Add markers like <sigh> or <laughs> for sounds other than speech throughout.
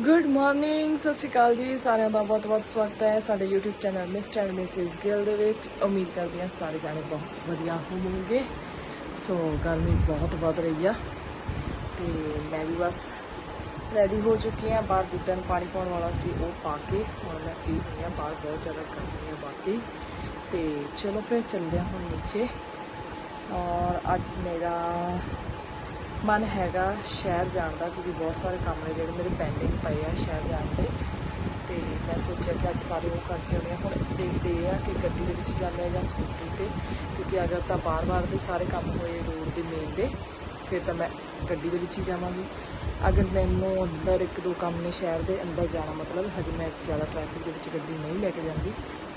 Good morning ਸਤਿ ਸ਼੍ਰੀ ਅਕਾਲ ਜੀ। ਸਾਰਿਆਂ ਦਾ ਬਹੁਤ-ਬਹੁਤ ਸਵਾਗਤ ਹੈ ਸਾਡੇ YouTube channel Mr and Mrs Gill ਦੇ ਵਿੱਚ। ਉਮੀਦ ਕਰਦੀ ਹਾਂ ਸਾਰੇ ਜਾਣੇ ਬਹੁਤ ਵਧੀਆ ਹੋਵੋਗੇ। ਸੋ ਗਰਮੀ ਬਹੁਤ ਵੱਧ ਰਹੀ ਆ। ਤੇ ਮੈਂ ਵੀ ਬਸ ਰੈਡੀ ਹੋ ਚੁੱਕੀ ਹਾਂ। ਬਾਹਰ ਬੂਟਿਆਂ ਪਾਣੀ ਪਾਉਣ ਵਾਲਾ ਸੀ, ਉਹ ਪਾ ਕੇ ਹੁਣ ਮੈਂ ਫ੍ਰੀ ਹੋਈ ਹਾਂ। ਬਾਹਰ ਬਹੁਤ ਜ਼ਿਆਦਾ ਗਰਮੀ ਹੈ ਬਾਕੀ। ਤੇ ਚਲੋ ਫਿਰ ਚੱਲਦੇ ਹਾਂ ਹੁਣ ਨੀਚੇ। ਔਰ ਅੱਜ ਮੇਰਾ ਮਨ ਹੈਗਾ ਸ਼ਹਿਰ ਜਾਣ ਦਾ, ਕਿਉਂਕਿ ਬਹੁਤ ਸਾਰੇ ਕੰਮ ਨੇ ਜਿਹੜੇ ਮੇਰੇ ਪੈਂਡਿੰਗ ਪਏ ਆ ਸ਼ਹਿਰ ਜਾਣ ਦੇ। ਤੇ ਮੈਂ ਸੋਚਿਆ ਕਿ ਅੱਜ ਸਾਰੇ ਉਹ ਕਰਕੇ ਆਉਂਦੇ ਆ। ਹੁਣ ਦੇਖਦੇ ਆ ਕਿ ਗੱਡੀ ਦੇ ਵਿੱਚ ਜਾਂਦੇ ਆ ਜਾਂ ਸਕੂਟਰੀ ਤੇ, ਕਿਉਂਕਿ ਅਗਰ ਤਾਂ ਬਾਰ-ਬਾਰ ਦੇ ਸਾਰੇ ਕੰਮ ਹੋਏ ਰੋਡ ਦੇ ਮੇਨ ਦੇ, ਫਿਰ ਤਾਂ ਮੈਂ ਗੱਡੀ ਦੇ ਵਿੱਚ ਹੀ ਜਾਵਾਂਗੀ। ਅਗਰ ਮੈਨੂੰ ਅੰਦਰ ਇੱਕ ਦੋ ਕੰਮ ਨੇ ਸ਼ਹਿਰ ਦੇ, ਅੰਦਰ ਜਾਣਾ ਮਤਲਬ, ਹਜੇ ਮੈਂ ਜ਼ਿਆਦਾ ਟ੍ਰੈਫਿਕ ਦੇ ਵਿੱਚ ਗੱਡੀ ਨਹੀਂ ਲੈ ਕੇ ਜਾਂਦੀ,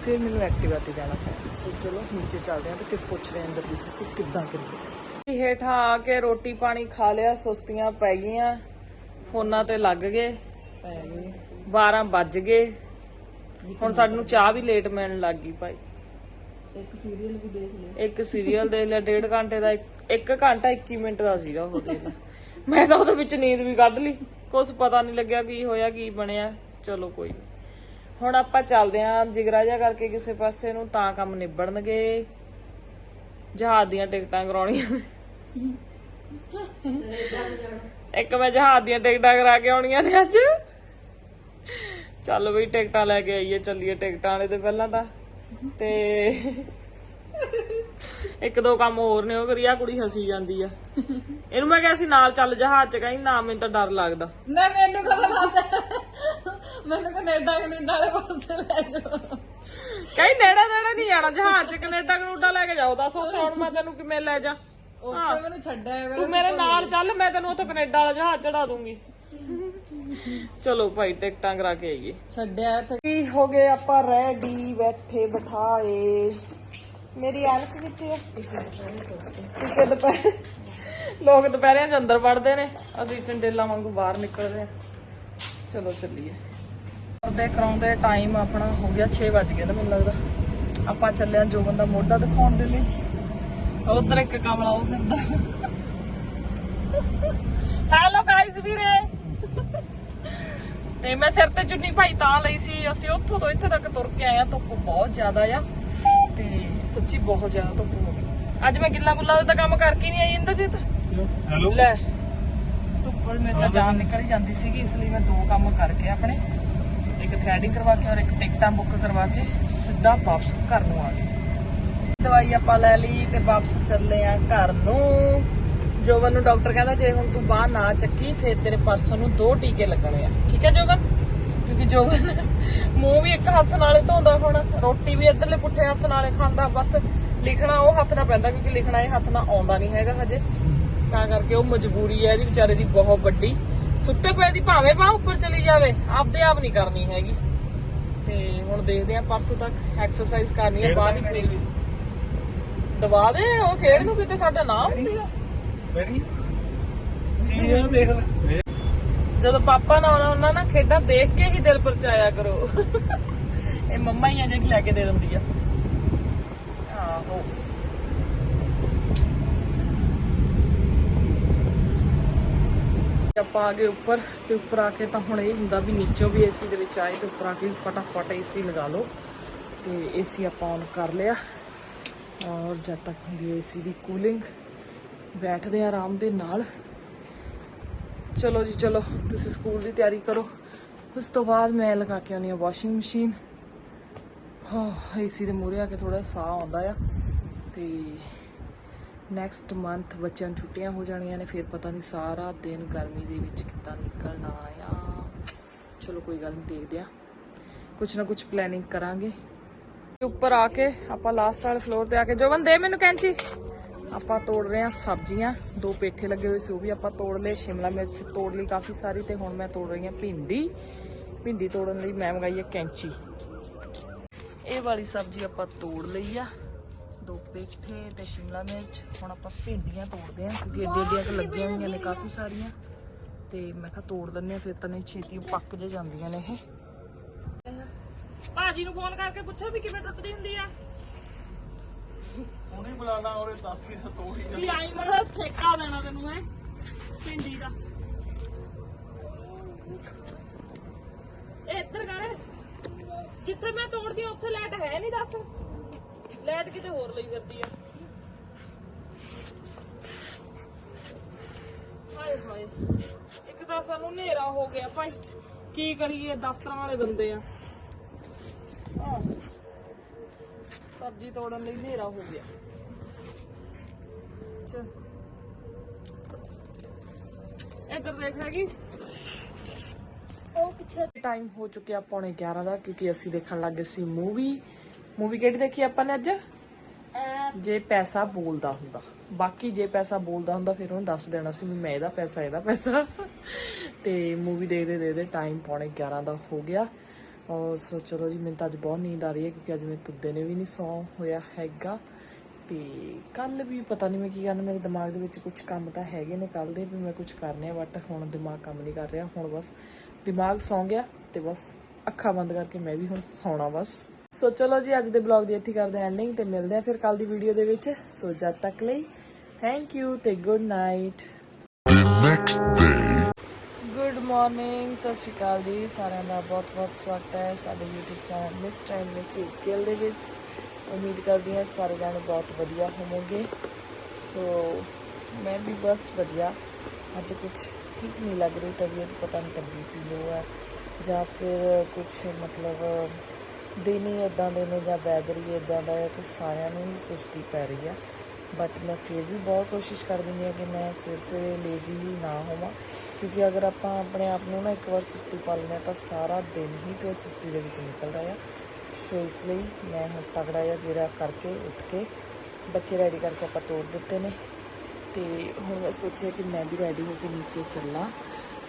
ਫਿਰ ਮੈਨੂੰ ਐਕਟਿਵਾ ਤੇ ਜਾਣਾ ਪੈਣਾ। ਸੋ ਚਲੋ, ਨੀਚੇ ਚੱਲਦੇ ਹਾਂ ਤੇ ਫਿਰ ਪੁੱਛਦੇ ਹਾਂ ਅੰਦਰ ਜੀ ਕਿ ਕਿੱਦਾਂ ਕਰੀਏ। ਹੇਠਾਂ ਆ ਕੇ ਰੋਟੀ ਪਾਣੀ ਖਾ ਲਿਆ ਸੁਸਤੀਆਂ ਪੈ ਗਈਆਂ। ਫੋਨਾਂ ਤੇ ਲੱਗ ਗਏ। ਪੈ ਗਏ। 12 ਵੱਜ ਗਏ। ਹੁਣ ਸਾਨੂੰ ਚਾਹ ਵੀ ਲੇਟ ਮਿਲਣ ਲੱਗ ਗਈ ਭਾਈ। ਇੱਕ ਸੀਰੀਅਲ ਵੀ ਦੇਖ ਲਿਆ। ਇੱਕ ਸੀਰੀਅਲ ਦੇ ਲਿਆ ਡੇਢ ਘੰਟੇ ਦਾ ਇੱਕ- ਘੰਟਾ 21 ਮਿੰਟ ਦਾ ਸੀਗਾ ਉਹ <laughs> ਮੈਂ ਤਾਂ ਉਹਦੇ ਵਿੱਚ ਨੀਂਦ ਵੀ ਕੱਢ ਲਈ। ਕੁਝ ਪਤਾ ਨਹੀਂ ਲੱਗਿਆ ਕੀ ਹੋਇਆ ਕੀ ਬਣਿਆ। ਚਲੋ ਕੋਈ। ਹੁਣ ਆਪਾਂ ਚੱਲਦੇ ਆਂ ਜਿਗਰਾ ਜਿਹਾ ਕਰਕੇ ਕਿਸੇ ਪਾਸੇ ਨੂੰ ਤਾਂ ਕੰਮ ਨਿਬੜਨਗੇ। ਜਹਾਜ਼ ਦੀਆਂ ਟਿਕਟਾਂ ਕਰਾਉਣੀਆਂ ਇੱਕ ਮੈਂ ਜਹਾਜ਼ ਦੀਆਂ ਟਿਕਟਾਂ ਕਰਾ ਕੇ ਆਉਣੀਆਂ ਨੇ ਅੱਜ। ਚੱਲ ਬਈ ਟਿਕਟਾਂ ਲੈ ਕੇ ਆਈਏ ਚੱਲੀਏ ਟਿਕਟਾਂ ਵਾਲੇ ਤੇ ਪਹਿਲਾਂ ਤਾਂ। ਤੇ ਇੱਕ ਦੋ ਕੰਮ ਹੋਰ ਨੇ ਉਹ ਕਰੀ ਆ ਕੁੜੀ ਹਸੀ ਜਾਂਦੀ ਆ। ਇਹਨੂੰ ਮੈਂ ਕਿਹਾ ਸੀ ਨਾਲ ਚੱਲ ਜਹਾਜ਼ ਚ ਕਹਿੰਦੀ ਨਾ ਮੈਨੂੰ ਤਾਂ ਡਰ ਲੱਗਦਾ। ਨਾ ਮੈਨੂੰ ਕਦੋਂ ਲੱਗਦਾ? ਮੈਨੂੰ ਕੈਨੇਡਾ ਕੈਨੇਡਾ ਵਾਲੇ ਪਾਸੇ ਲੈ ਜਾਓ। ਕਹਿੰਦੀ ਨੇੜੇ ਨੇੜੇ ਨਹੀਂ ਜਾਣਾ ਜਹਾਜ਼ ਚ ਕੈਨੇਡਾ ਕਨੂਡਾ ਲੈ ਕੇ ਜਾਓ ਦੱਸ ਉੱਥੇ ਹੁਣ ਮੈਂ ਤੈਨੂੰ ਕਿਵੇਂ ਲੈ ਜਾ। ਉੱਥੇ ਮੈਨੂੰ ਛੱਡਿਆ ਤੂੰ ਮੇਰੇ ਨਾਲ ਚੱਲ ਮੈਂ ਤੈਨੂੰ ਉੱਥੇ ਕੈਨੇਡਾ ਵਾਲਾ ਜਹਾਜ਼ ਚੜਾ ਦੂੰਗੀ। ਚਲੋ ਭਾਈ ਟਿਕਟਾਂ ਕਰਾ ਕੇ ਆਈਏ। ਛੱਡਿਆ ਇੱਥੇ। ਕੀ ਹੋ ਗਏ ਆਪਾਂ ਰੈਡੀ ਬੈਠੇ ਬਿਠਾਏ। ਮੇਰੀ ਐਨਕ ਕਿੱਥੇ ਹੈ ਕਿਤੇ ਦੁਪਹਿਰ ਲੋਕ ਦੁਪਹਿਰਿਆਂ ਚ ਅੰਦਰ ਵੜਦੇ ਨੇ। ਅਸੀਂ ਚੰਡੇਲਾ ਵਾਂਗੂ ਬਾਹਰ ਨਿਕਲਦੇ ਆ ਚਲੋ ਚੱਲੀਏ। ਕਰਦੇ ਕਰਾਉਂਦੇ ਟਾਈਮ ਆਪਣਾ ਹੋ ਗਿਆ 6 ਵਜ ਗਏ ਨਾ ਮੈਨੂੰ ਲੱਗਦਾ। ਆਪਾਂ ਚੱਲਿਆ ਜੋ ਬੰਦਾ ਮੋਢਾ ਦਿਖਾਉਣ ਦੇ ਲਈ। ਉਧਰ ਇੱਕ ਕਮਲਾ ਉਹ ਫਿਰਦਾ। ਹੈਲੋ ਗਾਇਜ਼ ਵੀਰੇ। ਤੇ ਮੈਂ ਸਿਰ ਤੇ ਚੁੰਨੀ ਭਾਈ ਤਾਂ ਲਈ ਸੀ। ਅਸੀਂ ਉੱਥੋਂ ਤੋਂ ਇੱਥੇ ਤੱਕ ਤੁਰ ਕੇ ਆਏ ਆ ਧੁੱਪ ਬਹੁਤ ਜ਼ਿਆਦਾ ਆ। ਤੇ ਸੱਚੀ ਬਹੁਤ ਜ਼ਿਆਦਾ ਧੁੱਪ ਹੋ ਗਈ। ਅੱਜ ਮੈਂ ਗਿੱਲਾ ਗੁੱਲਾ ਦਾ ਕੰਮ ਕਰਕੇ ਨਹੀਂ ਆਈ ਇੰਦਰਜੀਤ? ਹੈਲੋ ਲੈ ਧੁੱਪ ਮੇਰੇ ਤਾਂ ਜਾਨ ਨਿਕਲ ਹੀ ਜਾਂਦੀ ਸੀਗੀ ਇਸ ਲਈ ਮੈਂ ਦੋ ਕੰਮ ਕਰਕੇ ਆਪਣੇ ਇੱਕ ਥ੍ਰੈਡਿੰਗ ਕਰਵਾ ਕੇ ਔਰ ਇੱਕ ਟਿਕਟਾਂ ਬੁੱਕ ਕਰਵਾ ਕੇ ਸਿੱਧਾ ਵਾਪਸ ਘਰ ਨੂੰ ਆ ਗਈ। ਦਵਾਈ ਆਪਾਂ ਲੈ ਲਈ ਤੇ ਵਾਪਸ ਚੱਲੇ ਆ ਘਰ ਨੂੰ। ਜੋਬਨ ਨੂੰ ਡਾਕਟਰ ਕਹਿੰਦਾ ਜੇ ਹੁਣ ਤੂੰ ਬਾਹ ਨਾ ਚੱਕੀ ਫਿਰ ਤੇਰੇ ਪਰਸੋਂ ਨੂੰ ਦੋ ਟੀਕੇ ਲੱਗਣੇ ਆ। ਠੀਕ ਹੈ ਜੋਬਨ? ਕਿਉਂਕਿ ਜੋਬਨ ਮੂੰਹ ਵੀ ਇੱਕ ਹੱਥ ਨਾਲੇ ਧੋਂਦਾ ਹੁਣ ਰੋਟੀ ਵੀ ਇੱਧਰਲੇ ਪੁੱਠੇ ਹੱਥ ਨਾਲੇ ਖਾਂਦਾ ਬਸ ਲਿਖਣਾ ਉਹ ਹੱਥ ਨਾਲ ਪੈਂਦਾ ਕਿਉਂਕਿ ਲਿਖਣਾ ਇਹ ਹੱਥ ਨਾਲ ਆਉਂਦਾ ਨਹੀਂ ਹੈਗਾ ਹਜੇ। ਤਾਂ ਕਰਕੇ ਉਹ ਮਜਬੂਰੀ ਹੈ ਇਹਦੀ ਵਿਚਾਰੇ ਦੀ ਬਹੁਤ ਵੱਡੀ। ਸੁੱਤੇ ਪਏ ਦੀ ਭਾਵੇਂ ਬਾਹ ਉੱਪਰ ਚਲੀ ਜਾਵੇ ਆਪਦੇ ਆਪ ਨਹੀਂ ਕਰਨੀ ਹੈਗੀ। ਤੇ ਹੁਣ ਦੇਖਦੇ ਆ ਪਰਸੋਂ ਤੱਕ ਐਕਸਰਸਾਈਜ਼ ਕਰਨੀ ਹੈ ਬਾਅਦ ਹੀ ਪੂਰੀ। ਦਵਾ ਦੇ ਉਹ ਖੇਡ ਨੂੰ ਕਿਤੇ ਸਾਡਾ ਨਾਮ ਹੁੰਦੀ ਆ ਬੈਠੀ ਕੀ ਆ ਦੇਖ ਲੈ। ਜਦੋਂ ਪਾਪਾ ਨਾ ਆਉਣਾ ਉਹਨਾਂ ਨਾ ਖੇਡਾਂ ਦੇਖ ਕੇ ਹੀ ਦਿਲ ਪਰਚਾਇਆ ਕਰੋ। ਇਹ ਮੰਮਾ ਹੀ ਆ ਜਿਹੜੀ ਲੈ ਕੇ ਦੇ ਦਿੰਦੀ ਆ। ਆਹੋ। ਆਪਾਂ ਆ ਗਏ ਉੱਪਰ ਤੇ ਉੱਪਰ ਆ ਕੇ ਤਾਂ ਹੁਣ ਇਹ ਹੁੰਦਾ ਵੀ ਨੀਚੋਂ ਵੀ ਏਸੀ ਦੇ ਵਿੱਚ ਆਏ ਤੇ ਉੱਪਰ ਆ ਕੇ ਫਟਾਫਟ ਏਸੀ ਲਗਾ ਲਓ। ਤੇ ਏਸੀ ਆਪਾਂ ਔਨ ਕਰ ਲਿਆ। ਔਰ ਜਦ ਤੱਕ ਹੁੰਦੀ ਹੈ ਏਸੀ ਦੀ ਕੂਲਿੰਗ, ਬੈਠਦੇ ਆ ਆਰਾਮ ਦੇ ਨਾਲ। ਚਲੋ ਜੀ, ਚਲੋ, ਤੁਸੀਂ ਸਕੂਲ ਦੀ ਤਿਆਰੀ ਕਰੋ। ਉਸ ਤੋਂ ਬਾਅਦ ਮੈਂ ਲਗਾ ਕੇ ਆਉਣੀ ਆ ਵਾਸ਼ਿੰਗ ਮਸ਼ੀਨ। ਹਾਂ, ਏਸੀ ਦੇ ਮੂਹਰੇ ਆ ਕੇ ਥੋੜਾ ਸਾਹ ਆਉਂਦਾ ਆ। ਤੇ ਨੈਕਸਟ ਮੰਥ ਬੱਚਿਆਂ ਨੂੰ ਛੁੱਟੀਆਂ ਹੋ ਜਾਣੀਆਂ ਨੇ, ਫਿਰ ਪਤਾ ਨਹੀਂ ਸਾਰਾ ਦਿਨ ਗਰਮੀ ਦੇ ਵਿੱਚ ਕਿੱਦਾਂ ਨਿਕਲਣਾ ਆ। ਚਲੋ, ਕੋਈ ਗੱਲ ਨਹੀਂ ਦੇਖਦੇ ਆ ਕੁਛ ਨਾ ਕੁਛ ਪਲੈਨਿੰਗ ਕਰਾਂਗੇ। ਉੱਪਰ ਆ ਕੇ ਆਪਾਂ ਲਾਸਟ ਵਾਲੇ ਫਲੋਰ ਤੇ ਆ ਕੇ ਜੋਬਨ, ਦੇ ਮੈਨੂੰ ਕੈਂਚੀ। ਆਪਾਂ ਤੋੜ ਰਹੇ ਹਾਂ ਸਬਜ਼ੀਆਂ, ਦੋ ਪੇਠੇ ਲੱਗੇ ਹੋਏ ਸੀ, ਉਹ ਵੀ ਆਪਾਂ ਤੋੜ ਲਏ, ਸ਼ਿਮਲਾ ਮਿਰਚ ਤੋੜ ਲਈ ਕਾਫੀ ਸਾਰੀ ਤੇ ਹੁਣ ਮੈਂ ਤੋੜ ਰਹੀ ਹਾਂ ਭਿੰਡੀ। ਭਿੰਡੀ ਤੋੜਨ ਲਈ ਮੈਂ ਮੰਗਾਈ ਹੈ ਕੈਂਚੀ। ਇਹ ਵਾਲੀ ਸਬਜ਼ੀ ਆਪਾਂ ਤੋੜ ਲਈ ਆ, ਦੋ ਪੇਠੇ ਤੇ ਸ਼ਿਮਲਾ ਮਿਰਚ। ਹੁਣ ਆਪਾਂ ਭਿੰਡੀਆਂ ਤੋੜਦੇ ਆਂ ਕਿਉਂਕਿ ਏਡੀ ਏਡੀਆਂ ਤਾਂ ਲੱਗੀਆਂ ਹੋਈਆਂ ਨੇ ਕਾਫੀ ਸਾਰੀਆਂ। ਤੇ ਮੈਂ ਕਿਹਾ ਤੋੜ ਦਿੰਨੇ ਆ ਫਿਰ ਤਾਂ ਨਹੀਂ ਛੇਤੀ ਪੱਕ ਜੇ ਜਾਂਦੀਆਂ ਨੇ ਇਹ। ਭਾਜੀ ਨੂੰ ਫੋਨ ਕਰਕੇ ਪੁੱਛੋ ਵੀ ਕਿਵੇਂ ਟੁੱਟਦੀ ਹੁੰਦੀ ਆ। ਉਹਨੇ ਬੁਲਾ ਲਾ ਔਰੇ 10 ਕੀ ਤੋੜੀ ਵੀ ਆਈ ਮੜਾ ਠੇਕਾ ਦੇਣਾ ਤੈਨੂੰ ਹੈ ਪਿੰਡੀ ਦਾ। ਜਿੱਥੇ ਮੈਂ ਤੋੜਦੀ ਉੱਥੇ ਲਾਈਟ ਹੈ ਨਹੀਂ ਦੱਸ। ਲਾਈਟ ਕਿਤੇ ਹੋਰ ਲਈ ਫਿਰਦੀ ਆ। ਹਾਏ ਹਾਏ ਇੱਕ ਤਾਂ ਸਾਨੂੰ ਹਨੇਰਾ ਹੋ ਗਿਆ ਭਾਈ। ਕੀ ਕਰੀਏ ਦਫ਼ਤਰਾਂ ਵਾਲੇ ਬੰਦੇ ਆ। ਆਹ, ਸਬਜ਼ੀ ਤੋੜਨ ਲਈ ਹਨੇਰਾ ਹੋ ਗਿਆ। ਚੱਲ ਇੱਧਰ ਦੇਖ ਹੈਗੀ। ਉਹ ਪਿੱਛੇ ਟਾਈਮ ਹੋ ਚੁੱਕਿਆ ਪੌਣੇ 11 ਦਾ ਕਿਉਂਕਿ ਅਸੀਂ ਦੇਖਣ ਲੱਗੇ ਸੀ ਮੂਵੀ ਮੂਵੀ ਕਿਹੜੀ ਦੇਖੀ ਆਪਾਂ ਨੇ ਅੱਜ? ਜੇ ਪੈਸਾ ਬੋਲਦਾ ਹੁੰਦਾ। ਬਾਕੀ ਜੇ ਪੈਸਾ ਬੋਲਦਾ ਹੁੰਦਾ ਫਿਰ ਉਹਨੂੰ ਦੱਸ ਦੇਣਾ ਸੀ ਵੀ ਮੈਂ ਇਹਦਾ ਪੈਸਾ ਇਹਦਾ ਪੈਸਾ। ਤੇ ਮੂਵੀ ਦੇਖਦੇ ਦੇਖਦੇ ਟਾਈਮ ਪੌਣੇ 11 ਦਾ ਹੋ ਗਿਆ। ਔਰ ਸੋ ਚਲੋ ਜੀ, ਮੈਨੂੰ ਤਾਂ ਅੱਜ ਬਹੁਤ ਨੀਂਦ ਆ ਰਹੀ ਹੈ, ਕਿਉਂਕਿ ਅੱਜ ਮੈਂ ਤੁੱਦੇ ਨੇ ਵੀ ਨਹੀਂ ਸੌਂ ਹੋਇਆ ਹੈਗਾ। ਤੇ ਕੱਲ ਵੀ ਪਤਾ ਨਹੀਂ ਮੈਂ ਕੀ ਕਰਨਾ, ਮੇਰੇ ਦਿਮਾਗ ਦੇ ਵਿੱਚ ਕੁਝ ਕੰਮ ਤਾਂ ਹੈਗੇ ਨੇ ਕੱਲ ਦੇ, ਵੀ ਮੈਂ ਕੁਝ ਕਰਨੇ ਆ ਬਟ ਹੁਣ ਦਿਮਾਗ ਕੰਮ ਨਹੀਂ ਕਰ ਰਿਹਾ, ਹੁਣ ਬਸ ਦਿਮਾਗ ਸੌਂ ਗਿਆ ਤੇ ਬਸ ਅੱਖਾਂ ਬੰਦ ਕਰਕੇ ਮੈਂ ਵੀ ਹੁਣ ਸੌਣਾ ਬਸ। ਸੋ ਚਲੋ ਜੀ, ਅੱਜ ਦੇ ਬਲੌਗ ਦੀ ਇੱਥੇ ਕਰਦੇ ਹਾਂ ਐਂਡਿੰਗ ਤੇ ਮਿਲਦੇ ਹਾਂ ਫਿਰ ਕੱਲ ਦੀ ਵੀਡੀਓ ਦੇ ਵਿੱਚ। ਸੋ ਜਦ ਤੱਕ ਲਈ ਥੈਂਕ ਯੂ ਤੇ ਗੁੱਡ ਨਾਈਟ ਮਾਰਨਿੰਗ ਸਤਿ ਸ਼੍ਰੀ ਅਕਾਲ ਜੀ। ਸਾਰਿਆਂ ਦਾ ਬਹੁਤ-ਬਹੁਤ ਸਵਾਗਤ ਹੈ ਸਾਡੇ YouTube channel miss time Mrs Gill ਦੇ ਵਿੱਚ। ਉਮੀਦ ਕਰਦੀ ਹਾਂ ਸਾਰੇ ਜਾਣੇ ਬਹੁਤ ਵਧੀਆ ਹੋਵੋਗੇ। ਸੋ ਮੈਂ ਵੀ ਬਸ ਵਧੀਆ। ਅੱਜ ਕੁਝ ਠੀਕ ਨਹੀਂ ਲੱਗ ਰਹੀ, ਤਬੀਅਤ ਪਤਾ ਨਹੀਂ ਤਬੀ ਪੀ ਲੋ ਹੈ ਜਾਂ ਫਿਰ ਕੁਝ ਮਤਲਬ ਦਿਨ ਹੀ ਇਦਾਂ ਦੇ ਨੇ ਜਾਂ ਵੈਦਰ ਹੀ ਇਦਾਂ ਦਾ ਹੈ ਕਿ ਸਾਰਿਆਂ ਨੂੰ ਹੀ ਸੁਸਤੀ ਪੈ ਰਹੀ ਹੈ ਬਟ ਮੈਂ ਫਿਰ ਵੀ ਬਹੁਤ ਕੋਸ਼ਿਸ਼ ਕਰ ਦਿੰਦੀ ਹਾਂ ਕਿ ਮੈਂ ਸਵੇਰ ਸਵੇਰੇ ਲੇਜ਼ੀ ਹੀ ਨਾ ਹੋਵਾਂ। ਕਿਉਂਕਿ ਅਗਰ ਆਪਾਂ ਆਪਣੇ ਆਪ ਨੂੰ ਨਾ ਇੱਕ ਵਾਰ ਸੁਸਤੀ ਪਾ ਲੈਂਦੇ ਹਾਂ ਤਾਂ ਸਾਰਾ ਦਿਨ ਹੀ ਫਿਰ ਸੁਸਤੀ ਦੇ ਵਿੱਚ ਨਿਕਲਦਾ ਆ ਸੋ ਇਸ ਲਈ ਮੈਂ ਹੁਣ ਤਗੜਾ ਜਿਹਾ ਜਿਹੜਾ ਕਰਕੇ ਉੱਠ ਕੇ ਬੱਚੇ ਰੈਡੀ ਕਰਕੇ ਆਪਾਂ ਤੋੜ ਦਿੱਤੇ ਨੇ। ਤੇ ਹੁਣ ਮੈਂ ਸੋਚਿਆ ਕਿ ਮੈਂ ਵੀ ਰੈਡੀ ਹੋ ਕੇ ਨੀਚੇ ਚੱਲਾਂ।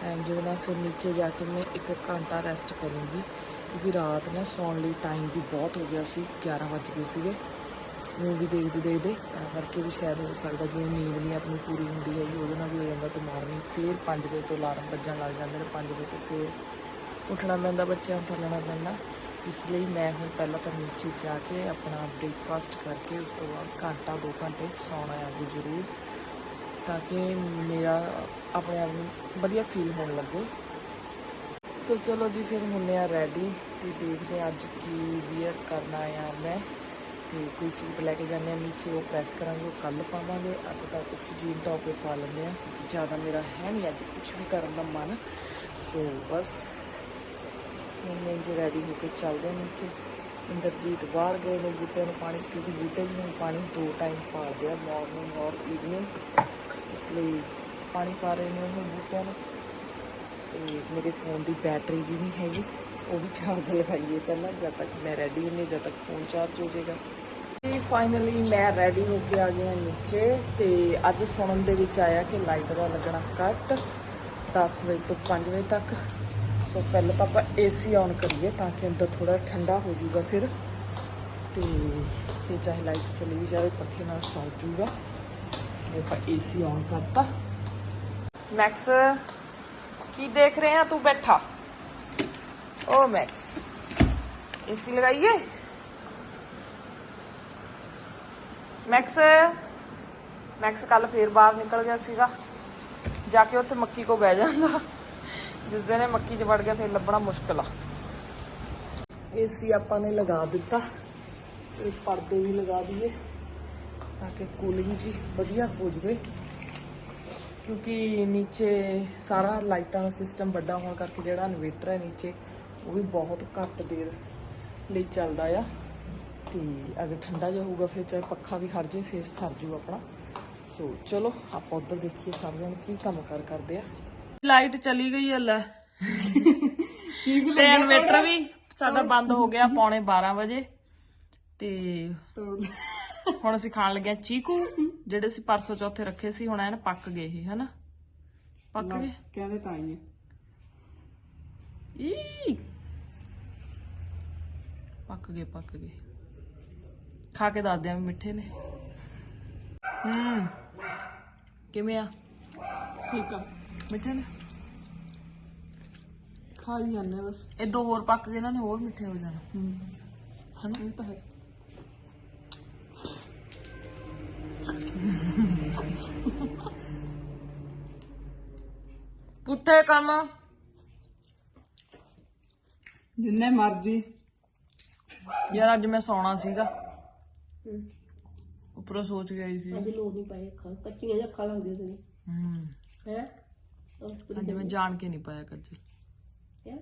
ਟਾਈਮ ਜਿਹਦੇ ਨਾਲ ਫਿਰ ਨੀਚੇ ਜਾ ਕੇ ਮੈਂ ਇੱਕ ਘੰਟਾ ਰੈਸਟ ਕਰੂੰਗੀ, ਕਿਉਂਕਿ ਰਾਤ ਨਾ ਸੌਣ ਲਈ ਟਾਈਮ ਵੀ ਬਹੁਤ ਹੋ ਗਿਆ ਸੀ 11 ਵੱਜ ਗਏ ਸੀਗੇ। ਮੂਵੀ ਦੇਖਦੇ ਦੇਖਦੇ, ਤਾਂ ਕਰਕੇ ਵੀ ਸ਼ਾਇਦ ਹੋ ਸਕਦਾ ਜਿਵੇਂ ਨੀਂਦ ਨਹੀਂ ਆਪਣੀ ਪੂਰੀ ਹੁੰਦੀ ਹੈਗੀ ਉਹਦੇ ਨਾਲ ਵੀ ਹੋ ਜਾਂਦਾ ਤੇ ਮਾਰਨਿੰਗ ਫਿਰ 5 ਵਜੇ ਤੋਂ ਅਲਾਰਮ ਵੱਜਣ ਲੱਗ ਜਾਂਦੇ ਨੇ 5 ਵਜੇ ਤੋਂ ਫਿਰ ਉੱਠਣਾ ਪੈਂਦਾ, ਬੱਚਿਆਂ ਨੂੰ ਠਾਲਣਾ ਪੈਂਦਾ। ਇਸ ਲਈ ਮੈਂ ਹੁਣ ਪਹਿਲਾਂ ਤਾਂ ਨੀਚੇ ਜਾ ਕੇ ਆਪਣਾ ਬ੍ਰੇਕਫਾਸਟ ਕਰਕੇ ਉਸ ਤੋਂ ਬਾਅਦ ਘੰਟਾ 2 ਘੰਟੇ ਸੌਣਾ ਅੱਜ ਜ਼ਰੂਰ, ਤਾਂ ਕਿ ਮੇਰਾ ਆਪਣੇ ਆਪ ਨੂੰ ਵਧੀਆ ਫੀਲ ਹੋਣ ਲੱਗੇ। ਸੋ ਚਲੋ ਜੀ, ਫਿਰ ਹੁੰਨੇ ਆ ਰੈਡੀ ਤੇ ਦੇਖਦੇ ਹਾਂ ਅੱਜ ਕੀ ਵੀਅਰ ਕਰਨਾ ਆ ਮੈਂ। ਤੇ ਕੋਈ ਸੂਟ ਲੈ ਕੇ ਜਾਂਦੇ ਆ ਨੀਚੇ ਉਹ ਪ੍ਰੈਸ ਕਰਾਂਗੇ, ਉਹ ਕੱਲ ਪਾਵਾਂਗੇ ਅੱਜ ਤਾਂ ਕੁਝ ਜੀਨ ਟੌਪ ਪਾ ਲੈਂਦੇ ਆ ਕਿਉਂਕਿ ਜ਼ਿਆਦਾ ਮੇਰਾ ਹੈ ਨਹੀਂ ਅੱਜ ਕੁਝ ਵੀ ਕਰਨ ਦਾ ਮਨ। ਸੋ ਬਸ। ਹੁਣ ਮੈਂ ਜੇ ਰੈਡੀ ਹੋ ਕੇ ਚੱਲਦੇ ਹਾਂ ਨੀਚੇ। ਇੰਦਰਜੀਤ ਬਾਹਰ ਗਏ ਨੇ ਬੂਟਿਆਂ ਨੂੰ ਪਾਣੀ, ਕਿਉਂਕਿ ਬੂਟੇ ਵੀ ਹੁਣ ਪਾਣੀ ਦੋ ਟਾਈਮ ਪਾਉਂਦੇ ਆ ਮਾਰਨਿੰਗ ਔਰ ਈਵਨਿੰਗ ਇਸ ਲਈ ਪਾਣੀ ਪਾ ਰਹੇ ਨੇ ਉਹ ਬੂਟਿਆਂ ਨੂੰ। ਤੇ ਮੇਰੇ ਫੋਨ ਦੀ ਬੈਟਰੀ ਵੀ ਨਹੀਂ ਹੈਗੀ। ਉਹ ਵੀ ਚਾਰਜ ਲਗਾਈਏ ਪਹਿਲਾਂ, ਜਦ ਤੱਕ ਮੈਂ ਰੈਡੀ ਹੁੰਨੀ ਜਦ ਤੱਕ ਫੋਨ ਚਾਰਜ ਹੋ ਜਾਏਗਾ। ਫਾਈਨਲੀ ਮੈਂ ਰੈਡੀ ਹੋ ਕੇ ਆ ਗਿਆ ਨੀਚੇ ਤੇ ਅੱਜ ਸੁਣਨ ਦੇ ਵਿੱਚ ਆਇਆ ਕਿ ਲਾਈਟ ਦਾ ਲੱਗਣਾ ਕੱਟ 10 ਵਜੇ ਤੋਂ 5 ਵਜੇ ਤੱਕ ਸੋ ਪਹਿਲਾਂ ਤਾਂ ਆਪਾਂ ਏਸੀ ਆਨ ਕਰੀਏ ਤਾਂ ਕਿ ਅੰਦਰ ਥੋੜਾ ਠੰਡਾ ਹੋ ਜਾਊਗਾ ਫਿਰ ਤੇ ਫਿਰ ਚਾਹੇ ਲਾਈਟ ਚਲੀ ਵੀ ਜਾਵੇ ਪੱਖੇ ਨਾਲ ਸੌਂ ਜਾਊਗਾ ਇਸ ਲਈ ਆਪਾਂ ਏਸੀ ਆਨ ਕਰਤਾ ਮੈਕਸ ਕੀ ਦੇਖ ਰਹੇ ਆ ਤੂੰ ਬੈਠਾ ਓ मैक्स एसी लगाइए ਮੈਕਸ ਮੈਕਸ ਕੱਲ ਫੇਰ ਬਾਹਰ ਨਿਕਲ ਗਿਆ ਸੀਗਾ। ਜਾ ਕੇ ਉੱਥੇ ਮੱਕੀ ਕੋ ਬਹਿ ਜਾਂਦਾ। ਜਿਸ ਦਿਨ ਇਹ ਮੱਕੀ 'ਚ ਵੜ ਗਿਆ, ਫੇਰ ਲੱਭਣਾ ਮੁਸ਼ਕਲ ਆ। ਏਸੀ ਆਪਾਂ ਨੇ ਲਗਾ ਦਿੱਤਾ। ਤੇ ਪਰਦੇ ਵੀ ਲਗਾ ਦਈਏ, ਤਾਂ ਕਿ ਕੂਲਿੰਗ ਜੀ ਵਧੀਆ ਹੋ ਜਵੇ। ਕਿਉਂਕਿ ਨੀਚੇ ਸਾਰਾ ਲਾਈਟਾਂ ਦਾ ਸਿਸਟਮ ਵੱਡਾ ਹੋਣ ਕਰਕੇ ਜਿਹੜਾ ਇਨਵੇਟਰ ਹੈ ਨੀਚੇ, ਉਹ ਵੀ ਬਹੁਤ ਘੱਟ ਦੇਰ ਲਈ ਚੱਲਦਾ ਆ। ਤੇ ਅਗਰ ਠੰਡਾ ਜਿਹਾ ਹੋਊਗਾ ਫਿਰ ਚਾਹੇ ਪੱਖਾ ਵੀ ਖੜ ਜੇ ਫਿਰ ਸਰ ਜੂ ਆਪਣਾ। ਸੋ ਚਲੋ ਆਪਾਂ ਉੱਧਰ ਦੇਖੀਏ ਸਾਰੇ ਜਣੇ ਕੀ ਕੰਮ ਕਰ ਕਰਦੇ ਆ। ਲਾਈਟ ਚਲੀ ਗਈ ਹੈ ਲੈ ਤੇ ਇਨਵੇਟਰ ਵੀ ਸਾਡਾ ਬੰਦ ਹੋ ਗਿਆ ਪੌਣੇ 12 ਵਜੇ। ਤੇ ਹੁਣ ਅਸੀਂ ਖਾਣ ਲੱਗੇ ਚੀਕੂ ਜਿਹੜੇ ਅਸੀਂ ਪਰਸੋਂ ਚੌਥੇ ਰੱਖੇ ਸੀ ਹੁਣ ਐਨ ਪੱਕ ਗਏ ਇਹ ਹਨਾ? ਪੱਕ ਗਏ? ਕਹਿੰਦੇ ਤਾਂ ਹੀ ਈ! ਪੱਕ ਗਏ ਪੱਕ ਗਏ। ਖਾ ਕੇ ਦੱਸਦੇ ਆ ਮਿੱਠੇ ਨੇ। ਹੂੰ। ਕਿਵੇਂ ਆ? ਠੀਕ ਆ। ਮਿੱਠੇ ਨੇ? ਖਾ ਹੀ ਜਾਂਦੇ ਬਸ। ਇਹ ਦੋ ਹੋਰ ਪੱਕ ਗਏ ਇਹਨਾਂ ਨੇ ਹੋਰ ਮਿੱਠੇ ਹੋ ਜਾਣਾ। ਹੂੰ। ਹਨਾ? ਇਹ ਤਾਂ ਹੈ। ਪੁੱਠੇ ਕੰਮ। ਜਿੰਨੇ ਮਰਜ਼ੀ। ਯਾਰ ਅੱਜ ਮੈਂ ਸੌਣਾ ਸੀਗਾ। ਉੱਪਰੋਂ ਸੋਚ ਗਈ ਸੀ। ਅੱਜ ਲੋੜ ਨਹੀਂ ਪਾਏ ਅੱਖਾਂ ਕੱਚੀਆਂ ਜਿਹੀਆਂ ਅੱਖਾਂ ਲੱਗਦੀਆਂ ਤੇਰੀ ਹੂੰ। ਹੈ? ਅੱਜ ਮੈਂ ਜਾਣ ਕੇ ਨਹੀਂ ਪਾਇਆ ਕੱਜਲ ਹੈ?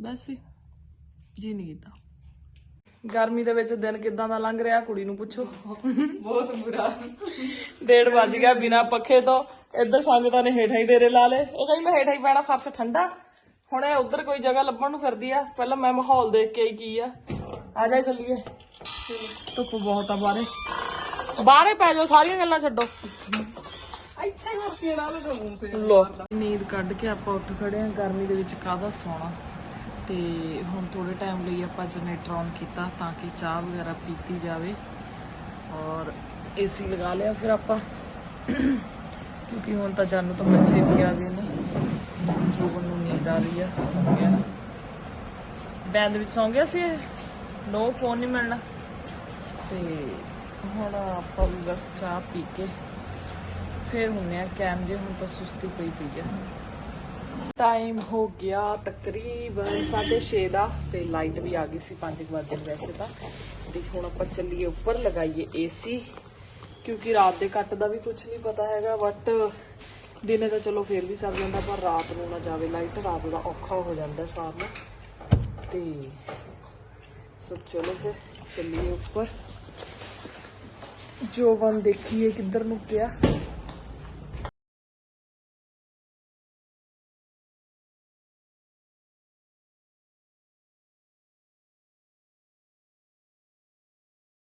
ਵੈਸੇ ਜੀ। ਨਹੀਂ ਕੀਤਾ। ਗਰਮੀ ਦੇ ਵਿੱਚ ਦਿਨ ਕਿਦਾਂ ਦਾ ਲੰਘ ਰਿਹਾ ਕੁੜੀ ਨੂੰ ਪੁੱਛੋ। ਬਹੁਤ ਬੁਰਾ। ਡੇਢ ਵੱਜ ਗਿਆ ਬਿਨਾ ਪੱਖੇ ਤੋਂ। ਇੱਧਰ ਸੰਗਤਾਂ ਨੇ ਹੇਠਾਂ ਹੀ ਡੇਰੇ ਲਾ ਲਏ। ਇਹ ਕਹਿੰਦੀ ਮੈਂ ਹੇਠਾਂ ਹੀ ਪੈਣਾ ਫਰਸ਼ ਠੰਡਾ। ਹੁਣ ਇਹ ਉਧਰ ਕੋਈ ਜਗ੍ਹਾ ਲੱਭਣ ਨੂੰ ਫਿਰਦੀ ਆ। ਪਹਿਲਾਂ ਮੈਂ ਮਾਹੌਲ ਦੇਖ ਕੇ ਆਈ ਕੀ ਆ। ਆ ਜਾ ਚੱਲੀਏ। ਧੁੱਪ ਬਹੁਤ ਆ ਬਾਹਰੇ। ਬਾਹਰੇ ਪੈ ਜਾਓ ਸਾਰੀਆਂ ਗੱਲਾਂ ਛੱਡੋ। ਇੱਥੇ ਹੋਰ ਕਿਹੜਾ ਲਗਾ ਮੂੰਹ ਤੇ ਲੋ। ਨੀਂਦ ਕੱਢ ਕੇ ਆਪਾਂ ਉੱਠ ਖੜੇ ਆ ਗਰਮੀ ਦੇ ਵਿੱਚ ਕਾਹਦਾ ਸੌਣਾ? ਤੇ ਹੁਣ ਥੋੜੇ ਟਾਈਮ ਲਈ ਆਪਾਂ ਜਨਰੇਟਰ ਔਨ ਕੀਤਾ ਤਾਂ ਕਿ ਚਾਹ ਵਗੈਰਾ ਪੀਤੀ ਜਾਵੇ। ਔਰ ਏਸੀ ਲਗਾ ਲਿਆ ਫਿਰ ਆਪਾਂ। ਕਿਉਂਕਿ ਹੁਣ ਤਾਂ ਜਾਨੂੰ ਤਾਂ ਬੱਚੇ ਵੀ ਆ ਗਏ ਨੇ। ਜੋਬਨ ਨੂੰ ਨੀਂਦ ਆ ਰਹੀ ਆ ਸੌਂ ਗਿਆ। ਬੈਂਦ ਵਿੱਚ ਸੌਂ ਗਿਆ ਸੀ ਨੋ ਫੋਨ ਨਹੀਂ ਮਿਲਣਾ। ਤੇ ਹੁਣ ਆਪਾਂ ਵੀ ਬਸ ਚਾਹ ਪੀ ਕੇ ਫਿਰ ਹੁੰਨੇ ਆ, ਕੈਮ ਜੇ ਹੁਣ ਤਾਂ ਸੁਸਤੀ ਪਈ ਪਈ ਆ। ਟਾਈਮ ਹੋ ਗਿਆ ਤਕਰੀਬਨ 6:30 ਦਾ ਤੇ ਲਾਈਟ ਵੀ ਆ ਗਈ ਸੀ 5 ਵਜੇ ਵੈਸੇ ਤਾਂ। ਤੇ ਹੁਣ ਆਪਾਂ ਚੱਲੀਏ ਉੱਪਰ, ਲਗਾਈਏ ਏਸੀ ਕਿਉਂਕਿ ਰਾਤ ਦੇ ਕੱਟ ਦਾ ਵੀ ਕੁਝ ਨਹੀਂ ਪਤਾ ਹੈਗਾ ਬਟ ਦਿਨੇ ਤਾਂ ਚਲੋ ਫੇਰ ਵੀ ਸਰ ਜਾਂਦਾ, ਪਰ ਰਾਤ ਨੂੰ ਨਾ ਜਾਵੇ ਲਾਈਟ, ਰਾਤ ਦਾ ਔਖਾ ਹੋ ਜਾਂਦਾ ਸਾਰਨਾ। ਤੇ ਸੋ ਚਲੋ ਫਿਰ ਚੱਲੀਏ ਉੱਪਰ। ਜੋਵਨ ਦੇਖੀਏ ਕਿੱਧਰ ਨੂੰ ਗਿਆ।